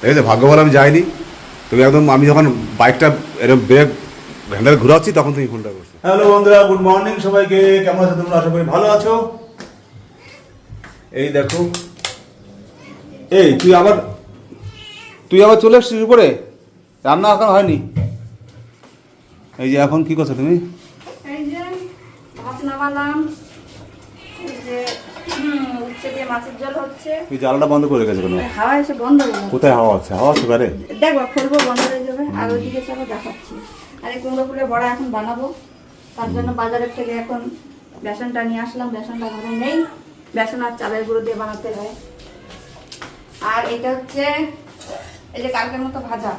ঠিক আছে ভাগ্য বলে আমি যাইনি। তুমি একদম আমি যখন বাইকটা এরকম ব্রেক হ্যান্ডেল ঘুরাচ্ছি তখন তুমি ফোনটা করছ। হ্যালো বন্ধুরা গুড মর্নিং সবাইকে। কেমন আছো তোমরা? আশা করি ভালো আছো। এই দেখো। এই তুই আবার তুই আবার চলে এসছিস উপরে? রান্না এখন হয়নি? এই যে এখন কি করছ তুমি? এই যে ভাত নামালাম। যে উচ্ছে দিয়ে মাছের জল হচ্ছে। জালটা বন্ধ করে গেছে কেন? হাওয়া এসে বন্ধ হয়ে কোথায় হাওয়া আছে? হাওয়া আছে ঘরে দেখো খুলবো বন্ধ হয়ে যাবে। আর ওইদিকে চলো দেখাচ্ছি। আর এই কুমড়ো ফুলের বড়া এখন বানাবো। তার জন্য বাজারের থেকে এখন বেসনটা নিয়ে আসলাম। বেসনটা ঘরে নেই। বেসন আর চালের গুঁড়ো দিয়ে বানাতে হয়। আর এটা হচ্ছে এই যে কালকের মতো ভাজা।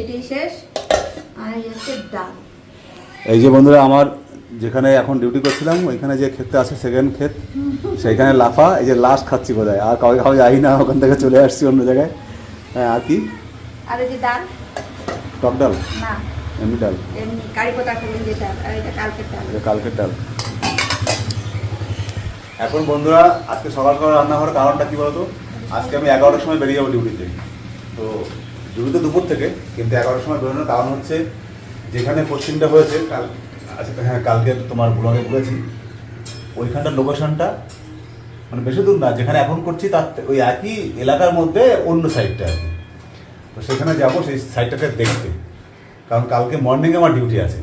এটাই শেষ। আর এই হচ্ছে ডাল। এই যে বন্ধুরা আমার যেখানে এখন ডিউটি করছিলাম ওইখানে যে ক্ষেতটা আছে সেকেন্ড ক্ষেত সেইখানে লাফা এই যে লাস্ট খাচ্ছি বোধহয়। আর কাউকে খাওয়া যাই না ওখান থেকে চলে আসছি অন্য জায়গায়। হ্যাঁ আর কি? আর এই যে ডাল? টক ডাল? না। এমনি ডাল? এমনি কারি পাতা আর এটা কালকের ডাল। এটা কালকের ডাল। এখন বন্ধুরা আজকে সকাল সকাল রান্না হওয়ার কারণটা কি বলতো? আজকে আমি এগারোটার সময় বেরিয়ে যাব ডিউটিতে তো। ডিউটি তো দুপুর থেকে কিন্তু এগারোটার সময় বেরোনোর কারণ হচ্ছে যেখানে পোস্টিংটা হয়েছে কাল আজকে হ্যাঁ কালকে তোমার ব্লগে বলেছি। ওইখানটার লোকেশনটা মানে বেশি দূর না, যেখানে এখন করছি তার ওই একই এলাকার মধ্যে অন্য সাইডটা আর তো সেখানে যাব, সেই সাইডটাকে দেখতে। কারণ কালকে মর্নিংয়ে আমার ডিউটি আছে।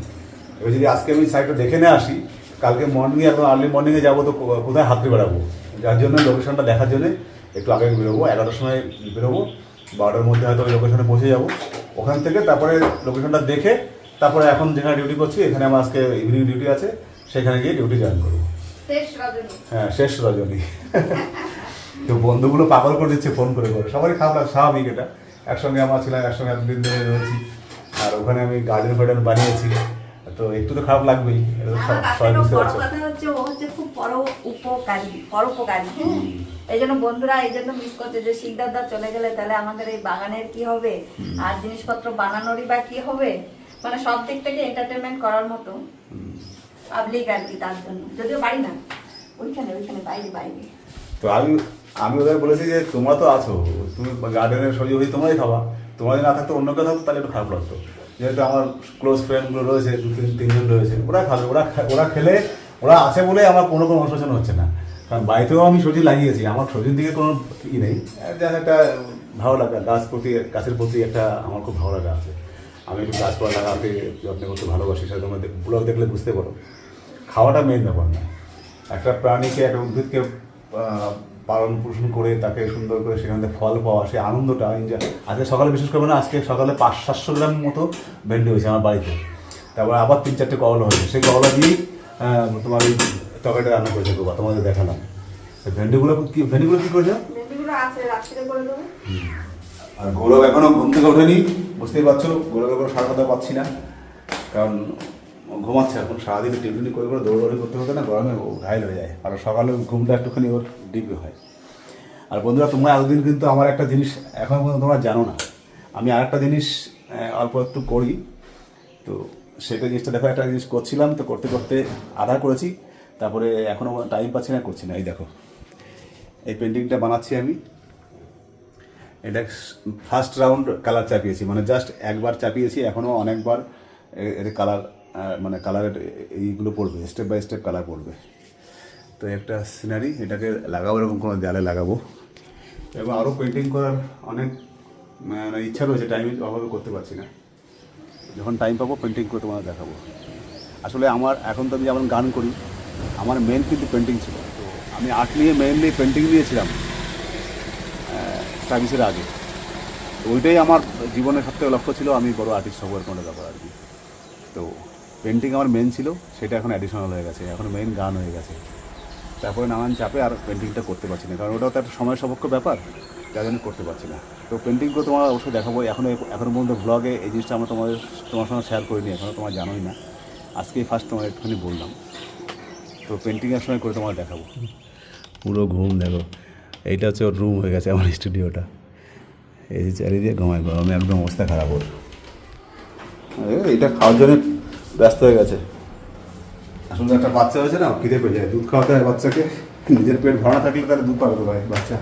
এবার যদি আজকে আমি সাইডটা দেখে নিয়ে আসি, কালকে মর্নিংয়ে একদম আর্লি মর্নিংয়ে যাব তো কোথায় হাতে বেড়াবো যার জন্য লোকেশনটা দেখার জন্য একটু আগে বেরোবো, এগারোটার সময় বেরোবো। বারোটার মধ্যে হয়তো ওই লোকেশনে পৌঁছে যাব। ওখান থেকে তারপরে লোকেশনটা দেখে তারপরে এখন যেখানে ডিউটি করছি এখানে আমার আজকে ইভিনিং ডিউটি আছে সেখানে গিয়ে ডিউটি জয়েন করব। হ্যাঁ শেষ রজনী। তো বন্ধুগুলো পাগল করে দিচ্ছে ফোন করে করে। সবারই খারাপ লাগে স্বাভাবিক এটা। একসঙ্গে আমার ছিলাম একসঙ্গে এতদিন ধরে রয়েছি। আর ওখানে আমি গার্ডেন ফার্ডেন বানিয়েছি। তো একটু তো খারাপ লাগবেই। সবাই বুঝতে পারছ। ও হচ্ছে খুব বড় উপকারী পরোপকারী। এই জন্য বন্ধুরা এই জন্য মিস করতে যে চলে গেলে তাহলে আমাদের এই বাগানের কি হবে? আর জিনিসপত্র বানানোরই বা কি হবে? মানে সব দিক থেকে এন্টারটেনমেন্ট করার মতো পাবলিক আর কি তার জন্য। যদিও বাড়ি না। ওইখানে ওইখানে বাইরে বাইরে। তো আমি আমি ওদের বলেছি যে তোমরা তো আছো তুমি গার্ডেনের সবজি হয়ে তোমরাই খাওয়া তোমরা যদি না থাকতো অন্য কেউ থাকতো তাহলে একটু খারাপ লাগতো। যেহেতু আমার ক্লোজ ফ্রেন্ডগুলো রয়েছে দু তিন তিনজন রয়েছে ওরা খাবে ওরা ওরা খেলে ওরা আছে বলে আমার কোনো কোনো অনুশোচন হচ্ছে না। কারণ বাড়িতেও আমি সবজি লাগিয়েছি আমার সবজির দিকে কোনো ই নেই। জাস্ট একটা ভালো লাগা গাছ প্রতি গাছের প্রতি একটা আমার খুব ভালো লাগা আছে। আমি একটু গাছপালা লাগাতে যত্ন করতে ভালোবাসি সেটা তোমরা ব্লগ দেখলে বুঝতে পারো। খাওয়াটা মেন ব্যাপার না। একটা প্রাণীকে একটা উদ্ভিদকে পালন পোষণ করে তাকে সুন্দর করে সেখান থেকে ফল পাওয়া সেই আনন্দটা আজকে সকালে বিশেষ করে না আজকে সকালে পাঁচ সাতশো গ্রাম মতো ভেন্ডি হয়েছে আমার বাড়িতে। তারপর আবার তিন চারটে করলা হয়েছে। সেই করলা দিয়েই তোমার ওই তরকারিটা রান্না করেছে গোবা তোমাদের দেখালাম। ভেন্ডিগুলো কি ভেন্ডিগুলো কি করেছে? আর গৌরব এখনও ঘুম থেকে ওঠেনি। বুঝতেই পারছ গৌরব এখনও সারা কথা পাচ্ছি না। কারণ ঘুমাচ্ছে এখন, সারাদিন টিউশনি করে করে দৌড়াদৌড়ি করতে হতে না গরমে ও ঘায়ল হয়ে যায়। আর সকালে ঘুমটা একটুখানি ওর ডিপে হয় আর বন্ধুরা, তোমরা এতদিন কিন্তু আমার একটা জিনিস এখন পর্যন্ত তোমরা জানো না। আমি আর একটা জিনিস অল্প একটু করি। তো সেটা জিনিসটা দেখো, একটা জিনিস করছিলাম, তো করতে করতে আধা করেছি। তারপরে এখনও টাইম পাচ্ছি না, করছি না। এই দেখো, এই পেন্টিংটা বানাচ্ছি আমি। এটা ফার্স্ট রাউন্ড কালার চাপিয়েছি মানে জাস্ট একবার চাপিয়েছি এখনও অনেকবার এর কালার মানে কালারের এইগুলো পড়বে স্টেপ বাই স্টেপ কালার পড়বে। তো একটা সিনারি এটাকে লাগাবো, এরকম কোনো দেয়ালে লাগাবো। এবং আরও পেন্টিং করার অনেক মানে ইচ্ছা রয়েছে টাইমের অভাবে করতে পারছি না। যখন টাইম পাবো পেন্টিং করে তোমাদের দেখাবো। আসলে আমার, এখন তো আমি যেমন গান করি, আমার মেন কিন্তু পেন্টিং ছিল। তো আমি আর্ট নিয়ে মেনলি পেন্টিং নিয়েছিলাম। সার্ভিসের আগে। ওইটাই আমার জীবনের সবথেকে লক্ষ্য ছিল, আমি বড় আর্টিস্ট হব কোনো ব্যাপার আর কি। তো পেন্টিং আমার মেন ছিল, সেটা এখন অ্যাডিশনাল হয়ে গেছে, এখন মেন গান হয়ে গেছে। তারপরে নানান চাপে আর পেন্টিংটা করতে পারছি না, কারণ ওটাও তো একটা সময় সাপেক্ষ ব্যাপার, যার জন্য করতে পারছি না। তো পেন্টিং করে তোমার অবশ্যই দেখাবো এখনও এখনও পর্যন্ত ব্লগে এই জিনিসটা আমরা তোমাদের, তোমার সঙ্গে শেয়ার করিনি এখনও তোমার জানোই না। আজকেই ফার্স্ট তোমার একটুখানি বললাম। তো পেন্টিংয়ের সময় করে তোমার দেখাবো। পুরো ঘুম দেখো। এইটা হচ্ছে ওর রুম হয়ে গেছে আমার স্টুডিওটা এই যে চারিদিকে ঘুমায় গরমে একদম অবস্থা খারাপ ওর। এইটা খাওয়ার জন্য ব্যস্ত হয়ে গেছে। আসলে একটা বাচ্চা হয়েছে না খিদে পেয়ে যায়। দুধ খাওয়াতে হয় বাচ্চাকে। নিজের পেট ভরা থাকলে তাহলে দুধ পাবে কোথায় বাচ্চা?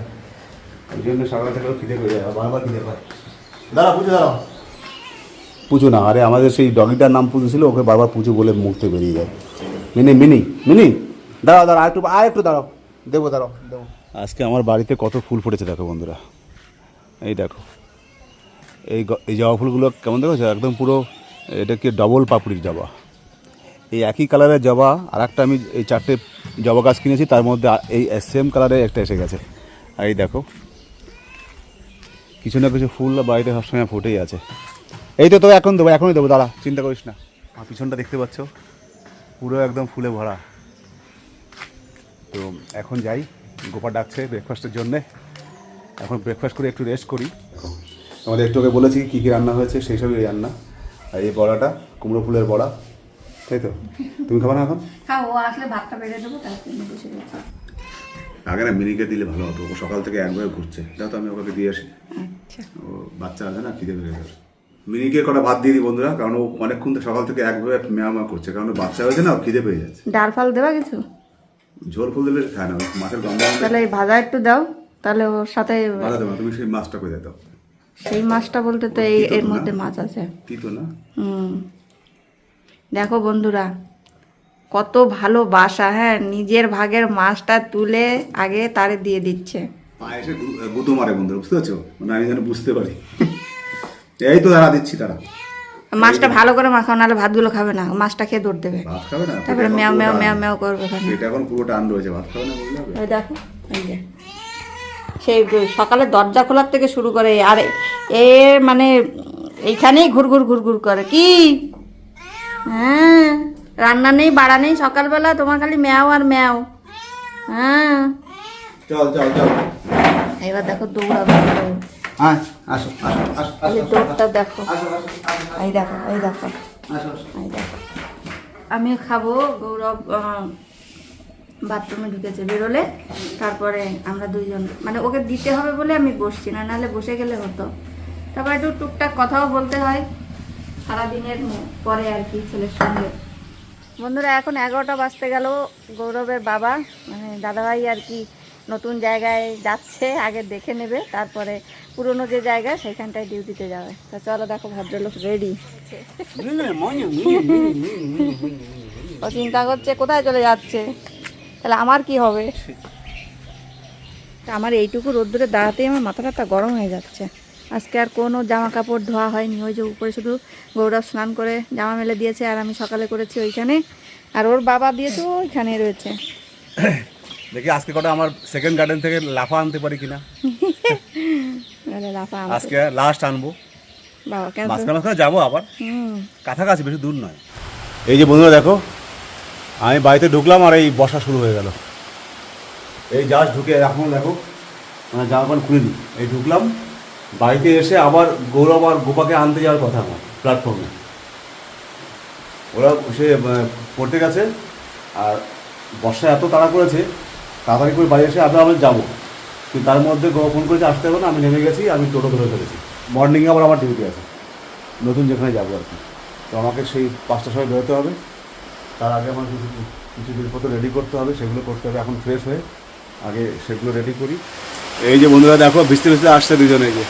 ওই জন্য সকাল থেকে খিদে করে যায় বারবার খিদে পায়। দাঁড়া পুজো দাঁড়াও। পুজো না আরে আমাদের সেই ডগিটার নাম পুজো ছিল ওকে বারবার পুজো বলে মুখতে বেরিয়ে যায়। Mini mini mini. দাঁড়াও দাঁড়াও আর একটু আর একটু দাঁড়াও। দেবো, দাঁড়াও, দেবো। আজকে আমার বাড়িতে কত ফুল ফুটেছে দেখো বন্ধুরা। এই দেখো, এই এই জবা ফুলগুলো কেমন দেখেছ একদম পুরো, এটা কি ডবল পাপড়ির জবা। এই একই কালারের জবা আর একটা আমি এই চারটে জবা গাছ কিনেছি, তার মধ্যে এই সেম কালারের একটা এসে গেছে। এই দেখো, কিছু না কিছু ফুল বাড়িতে সবসময় ফুটেই আছে। এই তো তো এখন দেবো, এখনই দেবো, দাঁড়া, চিন্তা করিস না। পিছনটা দেখতে পাচ্ছ, পুরো একদম ফুলে ভরা। তো এখন যাই। গোপা ডাকছে ব্রেকফাস্টের জন্যে। এখন ব্রেকফাস্ট করে একটু রেস্ট করি। আমাদের একটু আগে বলেছি কী কী রান্না হয়েছে সেই সবই রান্না। আর এই বড়াটা কুমড়ো ফুলের বড়া। তাই তো? তুমি খাবে না এখন? হ্যাঁ ও আসলে ভাতটা বেড়ে দেবো তারপর আমি বসে গেছি আগে না মিনিকে দিলে ভালো হতো। ও সকাল থেকে একবার ঘুরছে। দাও তো আমি ওকে দিয়ে আসি। আচ্ছা। ও বাচ্চা আছে না খিদে পেয়ে গেছে। মিনিকে কটা ভাত দিয়ে দিই বন্ধুরা কারণ ও অনেকক্ষণ তো সকাল থেকে একভাবে মেয়া মেয়া করছে কারণ বাচ্চা হয়েছে না খিদে পেয়ে যাচ্ছে। ডাল ফাল দেবা কিছু? ঝোল ফুল দিলে খায় না মাছের গন্ধ তাহলে এই ভাজা একটু দাও তাহলে ওর সাথে বাধা দেবো তুমি সেই মাছটা করে দাও। সেই মাছটা বলতে তো এই এর মধ্যে মাছ আছে। তিতো না? হুম। দেখো বন্ধুরা কত ভালোবাসা হ্যাঁ নিজের ভাগের মাছটা তুলে আগে তারে দিয়ে দিচ্ছে। পায়ে এসে গুঁতো মারে বন্ধুরা বুঝতে পারছ? মানে আমি যেন বুঝতে পারি। এই তো দাঁড়া দিচ্ছি তারা মাছটা ভালো করে মাখাও নাহলে ভাতগুলো খাবে না। মাছটা খেয়ে দৌড় দেবে। ভাত খাবে না? তারপরে ম্যাও ম্যাও ম্যাও ম্যাও করবে পেটে এখন পুরো টান রয়েছে ভাত খাবে না বললে হবে? দেখো এই যে। সেই সকালে দরজা খোলার থেকে শুরু করে আর এ মানে এইখানেই ঘুর ঘুর ঘুর ঘুর করে। কি? হ্যাঁ রান্না নেই বাড়া নেই সকালবেলা তোমার খালি ম্যাও আর ম্যাও। হ্যাঁ। চল চল চল। এবার দেখো দৌড়াবে। দৌড়টা দেখো। এই দেখো এই দেখো। এই দেখো। আমি খাব গৌরব বাথরুমে ঢুকেছে বেরোলে। তারপরে আমরা দুইজন মানে ওকে দিতে হবে বলে আমি বসছি না নাহলে বসে গেলে হতো। তারপর একটু টুকটাক কথাও বলতে হয়। সারাদিনের পরে আর কি ছেলের সঙ্গে। বন্ধুরা এখন এগারোটা বাজতে গেল। গৌরবের বাবা মানে দাদাভাই আর কি নতুন জায়গায় যাচ্ছে, আগে দেখে নেবে, তারপরে পুরনো যে জায়গা সেখানটায় ডিউটিতে যাবে। তো চলো দেখো, ভদ্রলোক রেডি ও চিন্তা করছে, কোথায় চলে যাচ্ছে? তাহলে আমার কি হবে? আমার এইটুকু রোদ্দুরে দাঁড়াতেই আমার মাথা টাথা গরম হয়ে যাচ্ছে। আজকে আর কোনো জামা কাপড় ধোয়া হয়নি, ওই যে উপরে শুধু গৌরব স্নান করে জামা মেলে দিয়েছে, আর আমি সকালে করেছি ওইখানে। আর ওর বাবা দিয়েছে ওইখানে রয়েছে। দেখি আজকে কটা আমার সেকেন্ড গার্ডেন থেকে লাফা আনতে পারি কিনা। আজকে লাস্ট আনব। মাঝখানে মাঝখানে যাব আবার। কাছাকাছি বেশি দূর নয়। এই যে বন্ধুরা দেখো আমি বাড়িতে ঢুকলাম আর এই বসা শুরু হয়ে গেল। এই জাস্ট ঢুকে এখন দেখো মানে জামা প্যান্ট খুলে দিই এই ঢুকলাম বাড়িতে এসে আবার গৌরব আর গোপাকে আনতে যাওয়ার কথা আমার প্ল্যাটফর্মে ওরা সে পড়তে গেছে আর বর্ষা এত তাড়া করেছে তাড়াতাড়ি করে বাড়ি এসে আবার যাব। কিন্তু তার মধ্যে ফোন করেছে, আসতে হবে না, আমি নেমে গেছি, আমি টোটো ধরে ফেলেছি। মর্নিংয়ে আবার আমার ডিউটি আছে। নতুন যেখানে যাব আর কি। তো আমাকে সেই পাঁচটার সময় বেরোতে হবে। তার আগে আমার কিছু কিছু জিনিসপত্র রেডি করতে হবে, সেগুলো করতে হবে। এখন ফ্রেশ হয়ে আগে সেগুলো রেডি করি। এই যে বন্ধুরা, দেখো ভিজতে ভিজতে আসছে দুজনে যে।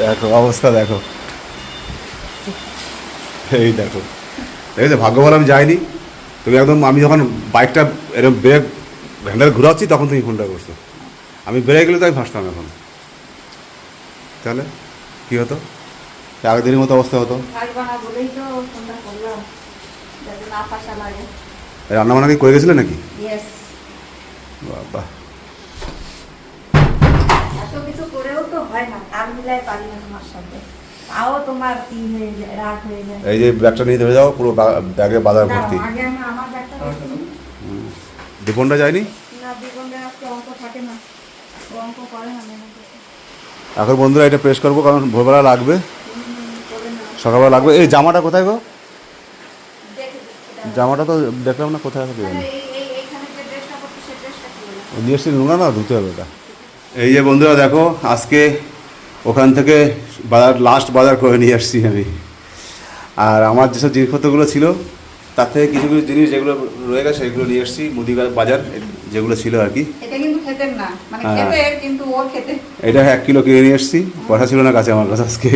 দেখো, অবস্থা দেখো। এই দেখো। দেখেছ ভাগ্য ভালো আমি যাইনি। তুমি একদম আমি যখন বাইকটা এরকম ব্রেক হ্যান্ডেল ঘুরাচ্ছি তখন তুমি ফোনটা করছ। আমি বেড়ে গেলে তো আমি ফাঁসতাম এখন। তাহলে কী হতো? আগের দিনের মতো অবস্থা হতো। রান্না বান্না কি করে গেছিলে নাকি? বাবা। এত কিছু করেও তো হয় না তার মিলাই পারি না তোমার সাথে। তাও তোমার ই হয়ে যায় হয়ে যায় এই যে ব্যাগটা নিয়ে ধরে যাও পুরো ব্যাগে বাজার ভর্তি। আগে আমি আমার ব্যাগটা দীপনটা যায়নি? না দ্বিগুণের আজকে অঙ্ক থাকে না। অঙ্ক করে না এখন বন্ধুরা এটা প্রেস করব কারণ ভোরবেলা লাগবে। সকালবেলা লাগবে। এই জামাটা কোথায় গো? জামাটা তো দেখলাম না কোথায় আছে তাহলে এই এই এইখানে যে ড্রেসটা পরছি সেই ড্রেসটা কি হলো নিয়ে এসছি নোংরা না ধুতে হবে ওটা এই যে বন্ধুরা দেখো আজকে ওখান থেকে বাজার লাস্ট বাজার করে নিয়ে আসছি আমি। আর আমার যেসব জিনিসপত্রগুলো ছিল তার থেকে কিছু কিছু জিনিস যেগুলো রয়ে গেছে সেগুলো নিয়ে এসছি মুদি বাজার যেগুলো ছিল আর কি। এটা মানে হ্যাঁ। এটা এক কিলো কিনে নিয়ে এসেছি পয়সা ছিল না কাছে আমার কাছে আজকে।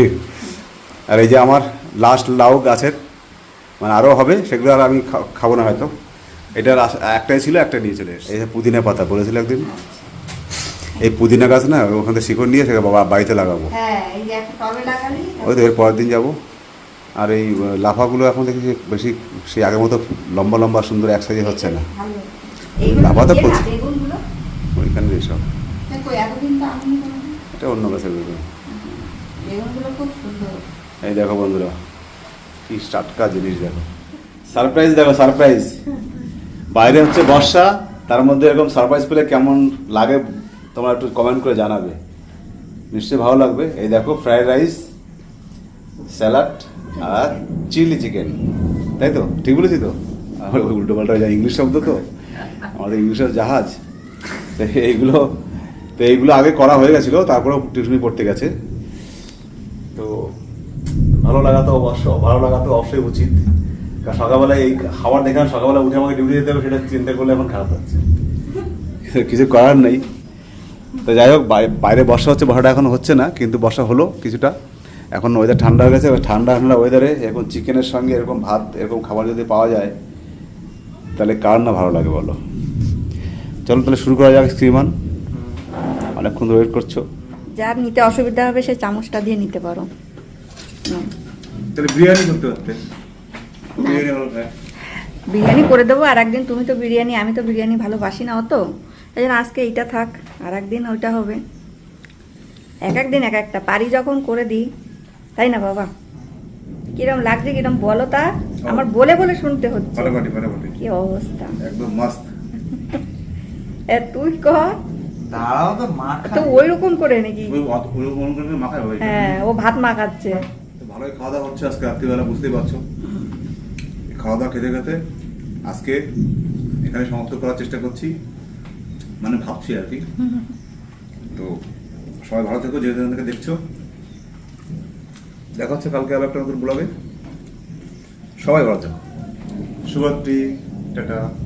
আর এই যে আমার লাস্ট লাউ গাছের মানে আরও হবে সেগুলো আর আমি খাব না হয়তো। এটা একটাই ছিল একটা নিয়ে চলে এসেছি। এই যে পুদিনা পাতা বলেছিল একদিন। এই পুদিনা গাছ না ওখান থেকে শিকড় নিয়ে সেটা বাবা বাড়িতে লাগাবো। হ্যাঁ ওই তো এর পরের দিন যাব। আর এই লাফাগুলো এখন দেখি বেশি সেই আগের মতো লম্বা লম্বা সুন্দর এক সাইজে হচ্ছে না। লাফা তো প্রচুর। ওইখানে এইসব। এটা অন্য গাছের বেগুন। এই দেখো বন্ধুরা কি টাটকা জিনিস দেখো। সারপ্রাইজ দেখো সারপ্রাইজ। বাইরে হচ্ছে বর্ষা তার মধ্যে এরকম সারপ্রাইজ পেলে কেমন লাগে তোমরা একটু কমেন্ট করে জানাবে। নিশ্চয়ই ভালো লাগবে। এই দেখো ফ্রাইড রাইস স্যালাড আর চিলি চিকেন তাই তো? ঠিক বলেছি তো? আমার উল্টো পাল্টা যা ইংলিশ শব্দ তো? আমাদের ইংলিশের জাহাজ। তো এইগুলো তো এইগুলো আগে করা হয়ে গেছিল তারপরেও টিউশনি পড়তে গেছে। তো ভালো লাগা তো অবশ্য ভালো লাগা তো অবশ্যই উচিত। কারণ সকালবেলা এই খাবার দেখলাম সকালবেলা উঠে আমাকে ডিউটি যেতে হবে সেটা চিন্তা করলে এখন খারাপ লাগছে। কিছু করার নেই। তো যাই হোক বাই- বাইরে বর্ষা হচ্ছে বর্ষাটা এখন হচ্ছে না কিন্তু বর্ষা হলো কিছুটা। এখন ওয়েদার ঠান্ডা হয়ে গেছে এবার ঠান্ডা ঠান্ডা ওয়েদারে এখন চিকেনের সঙ্গে এরকম ভাত এরকম খাবার যদি পাওয়া যায় তাহলে কার না ভালো লাগে বলো? চলো তাহলে শুরু করা যাক শ্রীমান। অনেকক্ষণ ওয়েট করছ। যার নিতে অসুবিধা হবে সে চামচটা দিয়ে নিতে পারো। তাহলে বিরিয়ানি করতে পারতে। বিরিয়ানি বিরিয়ানি করে দেবো আর একদিন তুমি তো বিরিয়ানি আমি তো বিরিয়ানি ভালোবাসি না অত। এই জন্য আজকে এইটা থাক আর একদিন ওইটা হবে। এক একদিন এক একটা পারি যখন করে দিই তাই না বাবা? কিরম লাগছে কিরম বলো তা? আমার বলে বলে শুনতে হচ্ছে। কি অবস্থা? একদম মাস্ত। এ তুই কর। দাঁড়াও তো মাখা তো ওই রকম করে নাকি? ওই ওই রকম করে মাখায় ভাই হ্যাঁ ও ভাত মাখাচ্ছে। তো ভালোই খাওয়া দাওয়া হচ্ছে আজকে রাত্রিবেলা বুঝতেই পারছ। খাওয়া দাওয়া খেতে খেতে আজকে এখানে সমাপ্ত করার চেষ্টা করছি। মানে ভাবছি আর কি। তো সবাই ভালো থেকো যে থেকে দেখছ। দেখা হচ্ছে কালকে আবার একটা নতুন ব্লগে সবাই ভালো থেকো। শুভরাত্রি টাটা।